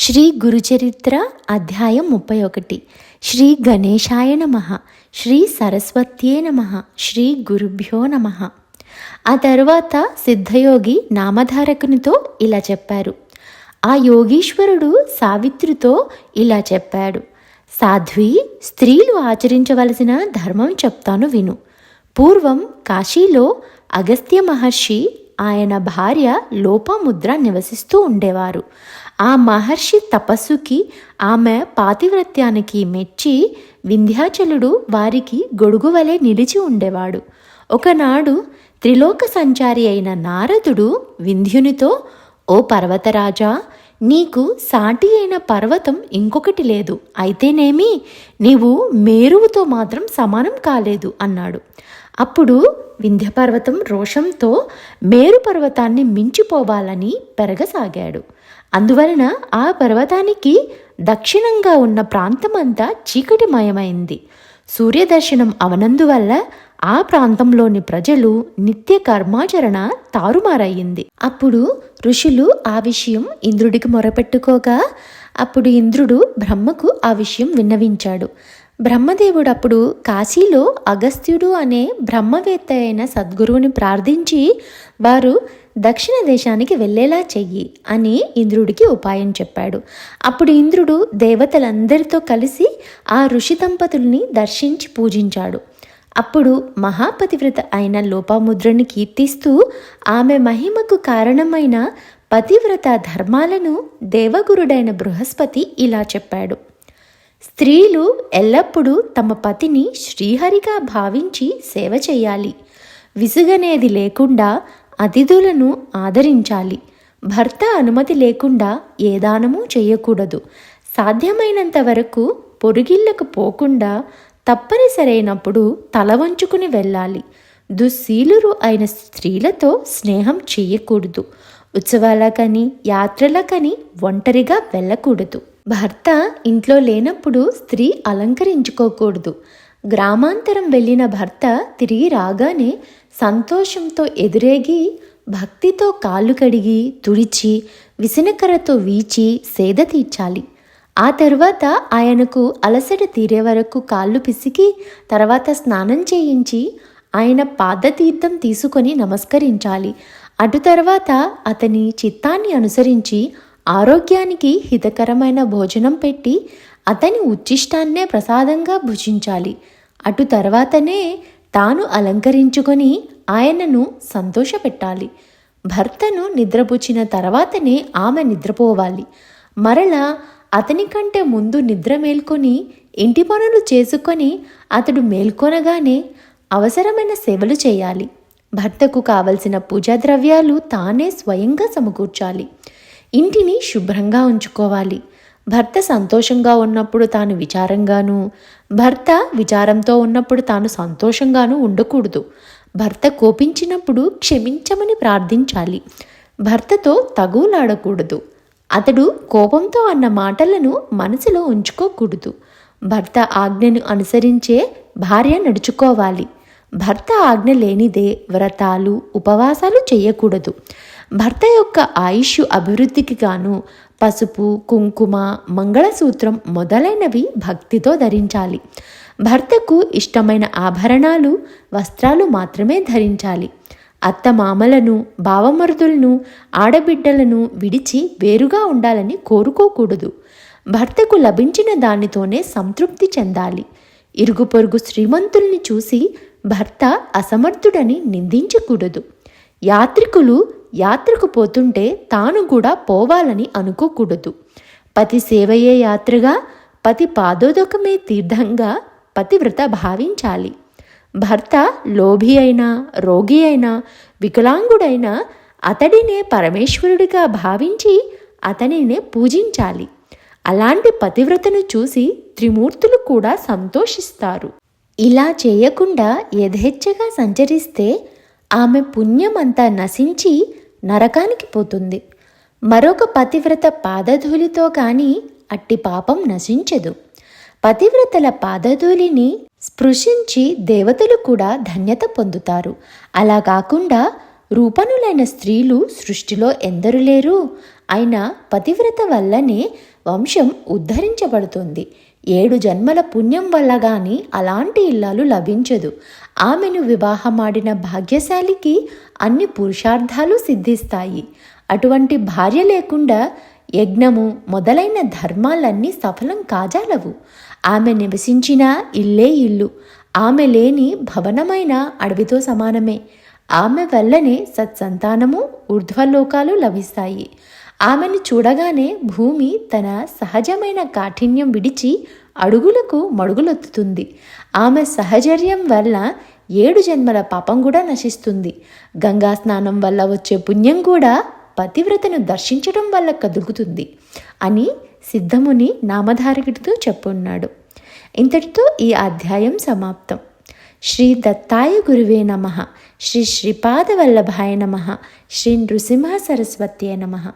శ్రీ గురుచరిత్ర అధ్యాయం ముప్పై ఒకటి శ్రీ గణేశాయ నమ. శ్రీ సరస్వత్యే నమ. శ్రీ గురుభ్యో నమ. ఆ తర్వాత సిద్ధయోగి నామధారకునితో ఇలా చెప్పారు. ఆ యోగీశ్వరుడు సావిత్రితో ఇలా చెప్పాడు. సాధ్వి స్త్రీలు ఆచరించవలసిన ధర్మం చెప్తాను విను. పూర్వం కాశీలో అగస్త్య మహర్షి ఆయన భార్య లోపాముద్ర నివసిస్తూ ఉండేవారు. ఆ మహర్షి తపస్సుకి ఆమె పాతివ్రత్యానికి మెచ్చి వింధ్యాచలుడు వారికి గొడుగు వలె నిలిచి ఉండేవాడు. ఒకనాడు త్రిలోక సంచారి అయిన నారదుడు వింధ్యునితో ఓ పర్వతరాజా నీకు సాటి అయిన పర్వతం ఇంకొకటి లేదు. అయితేనేమి నీవు మేరువుతో మాత్రం సమానం కాలేదు అన్నాడు. అప్పుడు వింధ్యపర్వతం రోషంతో మేరు పర్వతాన్ని మించిపోవాలని పెరగసాగాడు. అందువలన ఆ పర్వతానికి దక్షిణంగా ఉన్న ప్రాంతమంతా చీకటిమయమైంది. సూర్యదర్శనం అవనందువల్ల ఆ ప్రాంతంలోని ప్రజలు నిత్య కర్మాచరణ తారుమారయ్యింది. అప్పుడు ఋషులు ఆ విషయం ఇంద్రుడికి మొరపెట్టుకోగా అప్పుడు ఇంద్రుడు బ్రహ్మకు ఆ విషయం విన్నవించాడు. బ్రహ్మదేవుడు అప్పుడు కాశీలో అగస్త్యుడు అనే బ్రహ్మవేత్త అయిన సద్గురువుని ప్రార్థించి వారు దక్షిణ దేశానికి వెళ్ళేలా చెయ్యి అని ఇంద్రుడికి ఉపాయం చెప్పాడు. అప్పుడు ఇంద్రుడు దేవతలందరితో కలిసి ఆ ఋషి దంపతుల్ని దర్శించి పూజించాడు. అప్పుడు మహాపతివ్రత అయిన లోపాముద్రని కీర్తిస్తూ ఆమె మహిమకు కారణమైన పతివ్రత ధర్మాలను దేవగురుడైన బృహస్పతి ఇలా చెప్పాడు. స్త్రీలు ఎల్లప్పుడూ తమ పతిని శ్రీహరిగా భావించి సేవ చేయాలి. విసుగనేది లేకుండా అతిథులను ఆదరించాలి. భర్త అనుమతి లేకుండా ఏ చేయకూడదు. సాధ్యమైనంత వరకు పొరుగిళ్ళకు పోకుండా తప్పనిసరైనప్పుడు తల వంచుకుని వెళ్ళాలి. దుశ్శీలురు అయిన స్త్రీలతో స్నేహం చేయకూడదు. ఉత్సవాలకని యాత్రలకని ఒంటరిగా వెళ్ళకూడదు. భర్త ఇంట్లో లేనప్పుడు స్త్రీ అలంకరించుకోకూడదు. గ్రామాంతరం వెళ్ళిన భర్త తిరిగి రాగానే సంతోషంతో ఎదురేగి భక్తితో కాళ్ళు కడిగి తుడిచి విసనకరతో వీచి సేద తీర్చాలి. ఆ తర్వాత ఆయనకు అలసట తీరే వరకు కాళ్ళు పిసికి తర్వాత స్నానం చేయించి ఆయన పాదతీర్థం తీసుకొని నమస్కరించాలి. అటు తర్వాత అతని చిత్తాన్ని అనుసరించి ఆరోగ్యానికి హితకరమైన భోజనం పెట్టి అతని ఉచ్చిష్టాన్నే ప్రసాదంగా భుజించాలి. అటు తర్వాతనే తాను అలంకరించుకొని ఆయనను సంతోషపెట్టాలి. భర్తను నిద్రపుచ్చిన తర్వాతనే ఆమె నిద్రపోవాలి. మరలా అతని కంటే ముందు నిద్ర మేల్కొని ఇంటి పనులు చేసుకొని అతడు మేల్కొనగానే అవసరమైన సేవలు చేయాలి. భర్తకు కావలసిన పూజా ద్రవ్యాలు తానే స్వయంగా సమకూర్చాలి. ఇంటిని శుభ్రంగా ఉంచుకోవాలి. భర్త సంతోషంగా ఉన్నప్పుడు తాను విచారంగాను భర్త విచారంతో ఉన్నప్పుడు తాను సంతోషంగాను ఉండకూడదు. భర్త కోపించినప్పుడు క్షమించమని ప్రార్థించాలి. భర్తతో తగులాడకూడదు. అతడు కోపంతో అన్న మాటలను మనసులో ఉంచుకోకూడదు. భర్త ఆజ్ఞను అనుసరించే భార్య నడుచుకోవాలి. భర్త ఆజ్ఞ లేనిదే వ్రతాలు ఉపవాసాలు చేయకూడదు. భర్త యొక్క ఆయుష్ అభివృద్ధికి గాను పసుపు కుంకుమ మంగళసూత్రం మొదలైనవి భక్తితో ధరించాలి. భర్తకు ఇష్టమైన ఆభరణాలు వస్త్రాలు మాత్రమే ధరించాలి. అత్తమామలను బావమరుదులను ఆడబిడ్డలను విడిచి వేరుగా ఉండాలని కోరుకోకూడదు. భర్తకు లభించిన దానితోనే సంతృప్తి చెందాలి. ఇరుగు పొరుగు శ్రీమంతుల్ని చూసి భర్త అసమర్థుడని నిందించకూడదు. యాత్రికులు యాత్రకు పోతుంటే తాను కూడా పోవాలని అనుకోకూడదు. పతి సేవయే యాత్రగా పతి పాదోదకమే తీర్థంగా పతివ్రత భావించాలి. భర్త లోభి అయినా రోగి అయినా వికలాంగుడైనా అతడినే పరమేశ్వరుడిగా భావించి అతనినే పూజించాలి. అలాంటి పతివ్రతను చూసి త్రిమూర్తులు కూడా సంతోషిస్తారు. ఇలా చేయకుండా యథేచ్ఛగా సంచరిస్తే ఆమె పుణ్యమంతా నశించి నరకానికి పోతుంది. మరొక పతివ్రత పాదధూలితో కానీ అట్టి పాపం నశించదు. పతివ్రతల పాదధూళిని స్పృశించి దేవతలు కూడా ధన్యత పొందుతారు. అలా కాకుండా రూపనులైన స్త్రీలు సృష్టిలో ఎందరు లేరు? అయినా పతివ్రత వల్లనే వంశం ఉద్ధరించబడుతుంది. ఏడు జన్మల పుణ్యం వల్ల గాని అలాంటి ఇల్లాలు లభించదు. ఆమెను వివాహమాడిన భాగ్యశాలికి అన్ని పురుషార్థాలు సిద్ధిస్తాయి. అటువంటి భార్య లేకుండా యజ్ఞము మొదలైన ధర్మాలన్నీ సఫలం కాజాలవు. ఆమె నివసించిన ఇల్లే ఇల్లు. ఆమె లేని భవనమైన అడవితో సమానమే. ఆమె వల్లనే సత్సంతానము ఊర్ధ్వలోకాలు లభిస్తాయి. ఆమెను చూడగానే భూమి తన సహజమైన కాఠిన్యం విడిచి అడుగులకు మడుగులొత్తుతుంది. ఆమె సహచర్యం వల్ల ఏడు జన్మల పాపం కూడా నశిస్తుంది. గంగా స్నానం వల్ల వచ్చే పుణ్యం కూడా పతివ్రతను దర్శించడం వల్ల కదులుతుంది అని సిద్ధముని నామధారకుడితో చెప్పున్నాడు. ఇంతటితో ఈ అధ్యాయం సమాప్తం. శ్రీ దత్తాయ గురువే నమ. శ్రీ శ్రీపాదవల్లభాయ నమ. శ్రీ నృసింహ సరస్వత్యే నమ.